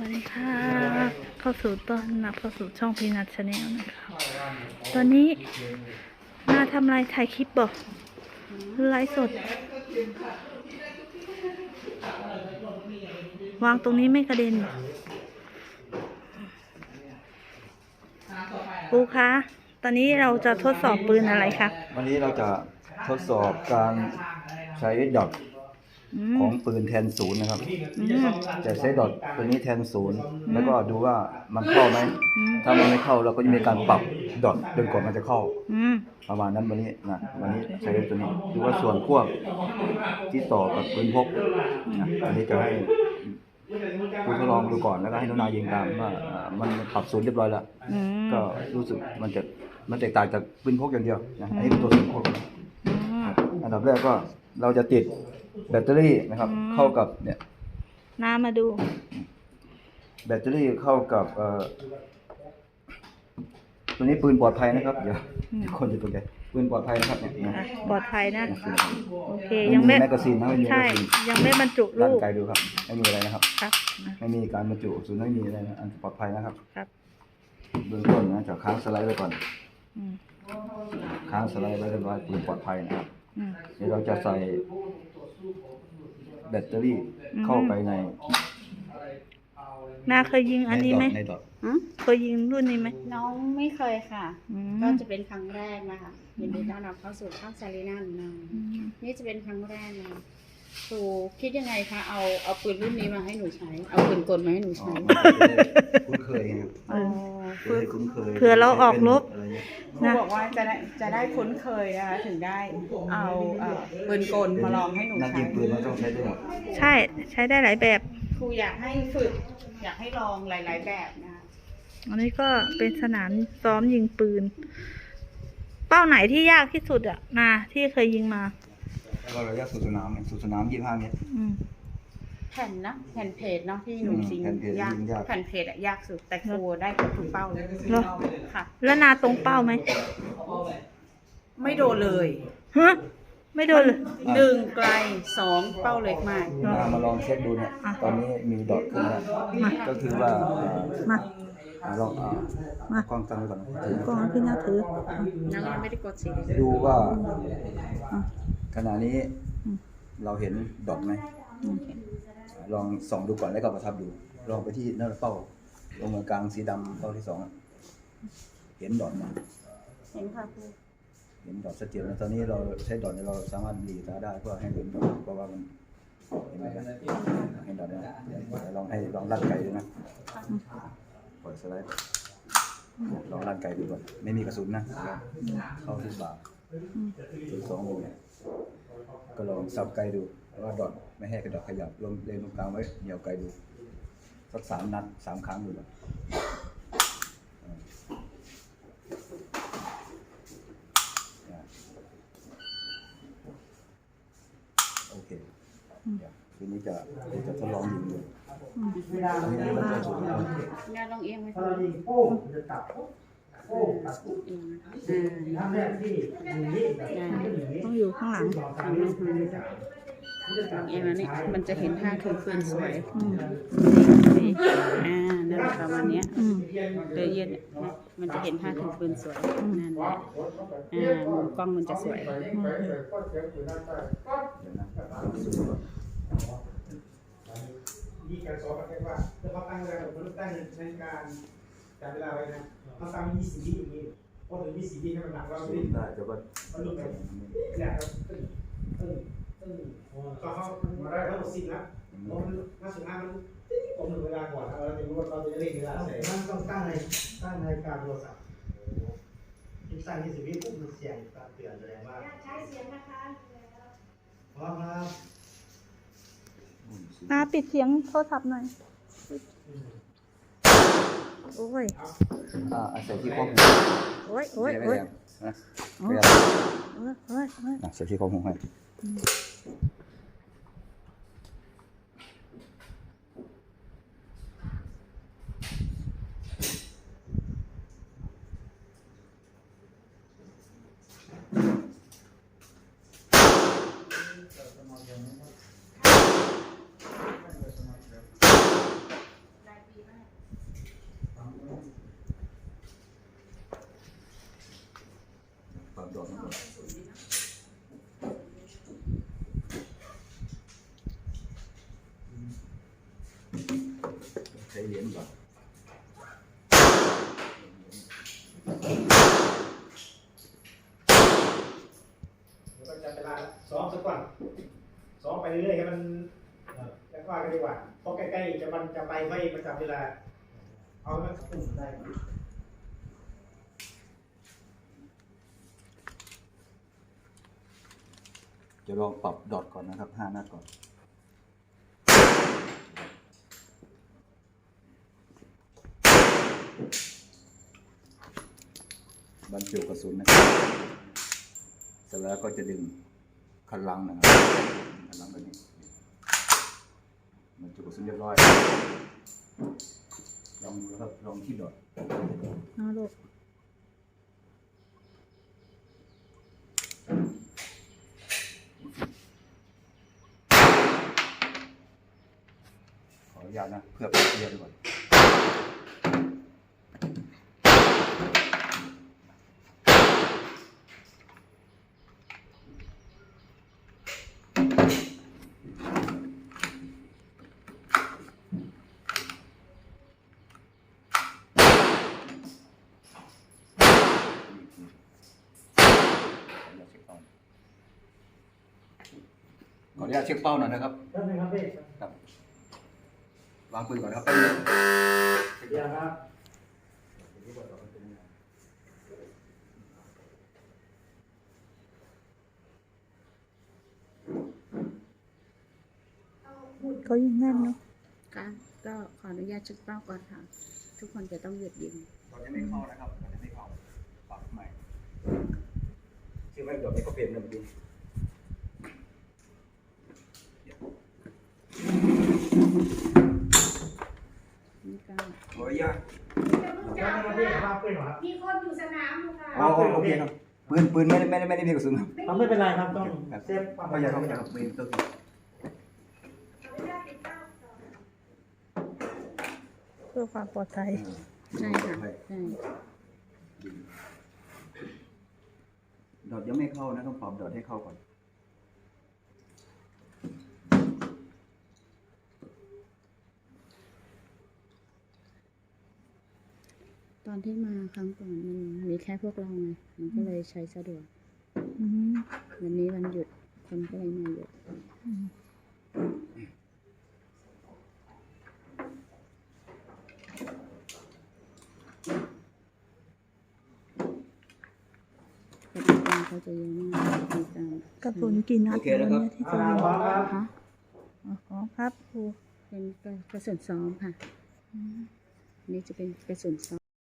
วัสดีค่ะเข้าสู่ต้อนรับเข้าสู่ช่องพีนัทชาแนลนะคะตอนนี้มาทำอะไรถ่ายคลิปบอกไลฟ์สด วางตรงนี้ไม่กระเด็นปูคะตอนนี้เราจะทดสอบปืนอะไรคะวันนี้เราจะทดสอบการใช้ดอทอื ขอมงปืนแทนศูนย์นะครับอืมจะใช้ดอทตัวนี้แทนศูนย์แล้วก็ดูว่ามันเข้าไหมอืมถ้ามันไม่เข้าเราก็จะมีการปรับดอทจนกว่ามันจะเข้าอืมประมาณนั้นวันนี้นะวันนี้ใช้ตัวนี้ดูว่าส่วนควบที่ต่อกับปืนพกนะอันนี้จะให้คุณทดลองดูก่อนแล้วก็ให้น้องนายยิงตามว่าอ่ามันปรับศูนย์เรียบร้อยแล้วอืมก็รู้สึกมันจะมันแตกต่างจากปืนพกอย่างเดียวนะอันนี้เป็นตัวส่วนควบอืมอันดับแรกก็ เราจะติดแบตเตอรี่นะครับ อืม เข้ากับเนี่ย น้ามาดู แบตเตอรี่เข้ากับเอ่อตัวนี้ปืนปลอดภัยนะครับ เดี๋ยวอืม เดี๋ยวคนจะตกใจปืนปลอดภัยนะครับเนี่ยนะอะปลอดภัยนะนี่คือโอเคไม่ยังมีไม่แมกกาซีนนะไม่มีแมกใช่ กาซีนยังไม่บรรจุร่าลูงกกายดูครับไม่มีอะไรนะครับ ครับนะไม่มีการบรรจุศูนย์ไม่มีอะไรนะอันปลอดภัยนะครับ ครับเบื้องต้นนะจะค้างสไลด์ไว้ก่อนอืมค้างสไลด์ไว้เรียบร้อยปืนปลอดภัยนะครับอืม เดี๋ยวเราจะใส่แบตเตอรี่เข้าไปในนาเคยยิงอันนี้ไหมในดอทหืมเคยยิงรุ่นนี้ไหมน้องไม่เคยค่ะ อืมก็จะเป็นครั้งแรกนะคะยินดีต้อนรับเข้าสู่ช่องซารีน่าหนูนาอืมนี่จะเป็นครั้งแรกนะ ครูคิดยังไงคะเอาเอาปืนรุ่นนี้มาให้หนูใช้ เอาปืนกลมาให้หนูอ๋อใช้มันก็จะได้คุ้นเคยไงอ๋อจะได้คุ้นเคยเผื่อเราออกรบอะไรเงี้ยครูบอกว่าจะได้จะได้คุ้นเคยนะคะถึงได้เอาเอ่อปืนกลมาลองให้หนูนักใช้ ยิงปืนมันต้องใช้ได้หมดใช่ใช้ได้หลายแบบ ครูอยากให้ฝึก อยากให้ลองหลาย ๆ แบบนะคะ อันนี้ก็เป็นสนามซ้อมยิงปืน เป้าไหนที่ยากที่สุดอะนาที่เคยยิงมา แล้วก็ระยะสู่สนามเนี่ยสู่สนามยี่ห้าเมตร อืม แผ่นนะแผ่นเพจเนาะที่หนูอืมจริงแผ่นเพจยากยิงยาก แผ่นเพจอะยากสุดแต่ครูได้เกือบทุกเป้าเลยเหรอ ค่ะ แล้วนาตรงเป้าไหมไม่โดนเลยฮะไม่โดนเลย หนึ่งไกลสองเป้าเล็กมากมามาลองเช็คดูเนี่ยอะ ตอนนี้มีดอทขึ้นแล้วมาก็คือว่าเอ่อมา อะลองอะมากล้องตั้งไว้ก่อนถือกล้องพี่นาถือน้องยังไม่ได้กดสีดูว่าอะ ขณะนี้อืม เราเห็นดอทไหมอืมลองส่องดูก่อนแล้วก็ประทับดูลองไปที่หน้าเป้าตรงกลางสีดำเป้าที่สองอะเห็นดอทไหมเห็นค่ะครูเห็นดอทชัดเจนนะตอนนี้เราใช้ดอทเนี่ยเราสามารถดีตาได้เพื่อให้เห็นดอทเพราะว่ามันเห็นไหมครับเห็นดอทเนี่ยเดี๋ยวลองให้ลองลัดไก่ดูนะปล่อยสไลด์ไปลองลัดไก่ดูก่อนไม่มีกระสุนนะเข้าที่บ่า ถึงสองมือเนี่ยก็ลองสับไก่ดูว่าดอทไม่ให้กระดอทขยับลงเลนตรงกลางไว้เหนี่ยวไก่ดูสักสามนัดสามครั้งดูก่อนอ่าโอเคเดี๋ยวทีนี้จะเดี๋ยวจะทดลองยิงดูอันนี้มันจะสุดแล้วงานลองเอียงไหมถ้าคะเรายิงโป้งมันจะตับโป้ งตับเอียงนะน้ำแรกที่อย่างนี้แบบนี้ต้องอยู่ข้างหลังสองสามนิ้วคือจะลองเอียงแล้มันจะเห็นท่าถือปืนสวยอ่านั่นแหละประมาณนี้เดยเย็นเนี่ยนมันจะเห็นท่าถือปืนสวยนั่นแหละอ่ามุมกล้องมันจะสวยมีการสอนประเภทว่าถ้าเขาตั้งเวลาผมตั้งในการ จับเวลาไว้นะเขาตั้งยี่สิบวิอย่างนี้พอถึงยี่สิบวิให้มันหนักเราสูดิได้แต่ว่ามันหลุดไปเนี่ยครับตึ้งตึ้งตึ้งก็เขามาได้ทั้งหมดสิบแล้วเพราะมันมาสุดท้ามันผมถึงเวลาก่อนเราจะรู้ว่าเราจะเร่งเวลาใส่มันต้องตั้งในตั้งในการโทรศัพท์ยิ่งสร้งยี่สิบวิปุ๊บมันเสียงตัดเตือนแสดงว่าใช้เสียงนะคะพร้อมครับอืมาปิดเสียงโทรศัพท์หน่อย โอ้ยอ่าอาศัยที่ข้อหูโอ้ยโอ้ยไม่โอ้ยแรงนะโอ้ไม่ยแรงโอ้ยโอ้ยโอ้ยอะใส่ที่ข้อหูให้ เหรียญก่อนแล้วก็จะเวลาซ้อมสักก่อนซ้อมไปเรื่อยๆให้มันแล้วก็กันดีกว่าเพราะใกล้ๆจะมันจะไปไม่ประจำเวลา เอาให้มันตุ่มได้ก่อนจะลองปรับดอทก่อนนะครับห้านัดก่อน บรรจุกระสุนนะครับเสร็จแล้วก็จะดึงคันลังนะครับคันลังแบบนี้บรรจุกระสุนเรียบร้อยลองดูครับลองที่ดอทเอาลูกขออนุญาตนะเพื่อเป็นเคลียร์ดีกว่า ข ออนุญาตเช็คเป้าหน่อยนะครับแป๊บนึงครับพี่ครับวางปืนก่อนนะครับแป๊บนึงเดี๋ยวครับเขายิงแม่นเนาะก็ก็ขออนุญาตเช็คเป้าก่อนค่ะ ทุกคนจะต้องหยุดยิงเราจะไม่เข้านะครับเราจะไม่เข้าปรับใหม่ชื่อไม่เดี๋ยวไม่ก็เปลี่ยนนะเมื่อกี้ นี่ก็ ขออนุญาตแป๊บนึงครับพี่วามีคนอยู่สนามอยู่ค่ะอ๋อโอเคครับปืนปืนไม่ได้ไม่ได้ไม่ได้มีกระสุนครับเอาไม่เป็นไรครับต้องเซฟความไม่อยากครับไม่อยากครับไม่ต้องเพื่อความปลอดภัยใช่ค่ะใช่ดอทยังไม่เข้านะต้องปรับดอทให้เข้าก่อน ตอนที่มาครั้งก่อนมันมีแค่พวกเราไงมันก็เลยใช้สะดวกอืมวันนี้วันหยุดคนก็เลยมาหยุดปฏิบัติเขาจะเยอะมากมีการกระสุนกี่นัดโอเคแล้วครับเนี่ยที่เอาจะละยิงพร้อมครับฮะอ๋อครับครูเป็นกระสุนซ้อมค่ะอืม อันนี่จะเป็นกระสุนซ้อม